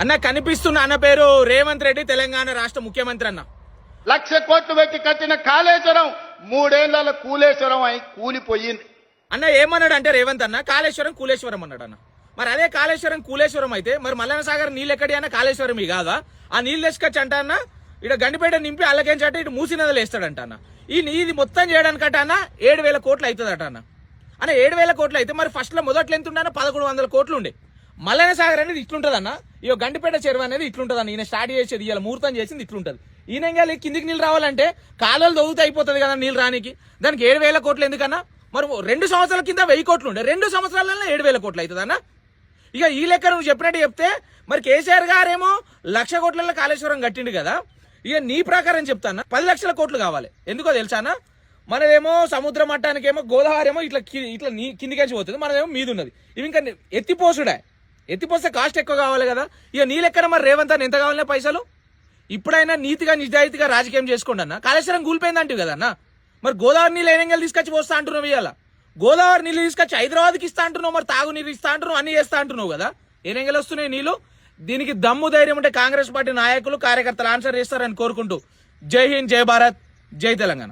అన్న కనిపిస్తున్న అన్న పేరు రేవంత్ రెడ్డి తెలంగాణ రాష్ట్ర ముఖ్యమంత్రి అన్న. లక్ష కోట్లు పెట్టి కట్టిన కాళేశ్వరం మూడేళ్ళ కూలేశ్వరం అయి కూలిపోయింది. అన్న ఏమన్నాడు అంటే రేవంత్ అన్న కాళేశ్వరం కూలేశ్వరం అన్నాడు అన్న. మరి అదే కాళేశ్వరం కూలేశ్వరం అయితే మరి మల్లన్న సాగర్ నీళ్ళు ఎక్కడి అన్న? కాళేశ్వరం కాదా? ఆ నీళ్ళు వేసుకొచ్చి అంట అన్న ఇక గండిపేట నింపి అల్లకేంచట ఇటు మూసి నదులు వేస్తాడంట అన్న. ఈ నీ- ఇది మొత్తం చేయడానికట అన్న ఏడు వేల కోట్లు అవుతుందట అన్న. అన్న ఏడు వేల కోట్లు అయితే మరి ఫస్ట్లో మొదట్లో ఎంత ఉండే పదకొండు వందల కోట్లు ఉండే. మల్లన సాగర్ అనేది ఇట్లుంటది అన్న ఇక గండిపేట చెరువు అనేది ఇట్లుంటది అన్న ఈయన స్టార్ట్ చేసేది ఇలా ముహూర్తం చేసింది ఇట్లుంటది. ఈయన ఇంకా లే- కిందికి నీళ్ళు రావాలంటే కాలువలు దొవుతూ అయిపోతుంది కదా నీళ్ళు రానికి. దానికి ఏడు వేల కోట్లు ఎందుకన్నా? మరి రెండు సంవత్సరాల కింద వెయ్యి కోట్లు ఉండే. రెండు సంవత్సరాలలో ఏడు వేల కోట్లు అవుతుంది అన్న ఇక ఈ లెక్క నువ్వు చెప్పినట్టు చెప్తే మరి కేసీఆర్ గారేమో లక్ష కోట్లలో కాళేశ్వరం కట్టిండు కదా. ఇక నీ ప్రకారం చెప్తానా? పది లక్షల కోట్లు కావాలి. ఎందుకో తెలుసానా మనదేమో సముద్ర మట్టానికేమో గోదావరి ఏమో ఇట్లా ఇట్లా నీ కిందికేసి పోతుంది. మనదేమో మీదున్నది. ఇవి ఇంకా ఎత్తిపోసుడే. ఎత్తిపోస్తే కాస్ట్ ఎక్కువ కావాలి కదా. ఇక నీ లెక్కన మరి రేవంత్ అని ఎంత కావాలనే పైసలు? ఇప్పుడైనా నీతిగా నిజాయితీగా రాజకీయం చేసుకోండి అన్న కాళేశ్వరం కూలిపోయిందంటివి కదా అన్న. మరి గోదావరి నీళ్ళు ఏనంగల్ తీసుకొచ్చి పోస్తా అంటున్నావు ఇవాళ గోదావరి నీళ్ళు తీసుకొచ్చి హైదరాబాద్కి ఇస్తా అంటున్నావు మరి తాగు నీరు ఇస్తా అంటున్నావు అన్ని చేస్తా అంటున్నావు కదా. ఏనంగల్ వస్తున్నాయి నీళ్ళు? దీనికి దమ్ము ధైర్యం ఉంటే కాంగ్రెస్ పార్టీ నాయకులు కార్యకర్తలు ఆన్సర్ చేస్తారని కోరుకుంటూ. జై హింద్ జై భారత్ జై తెలంగాణ.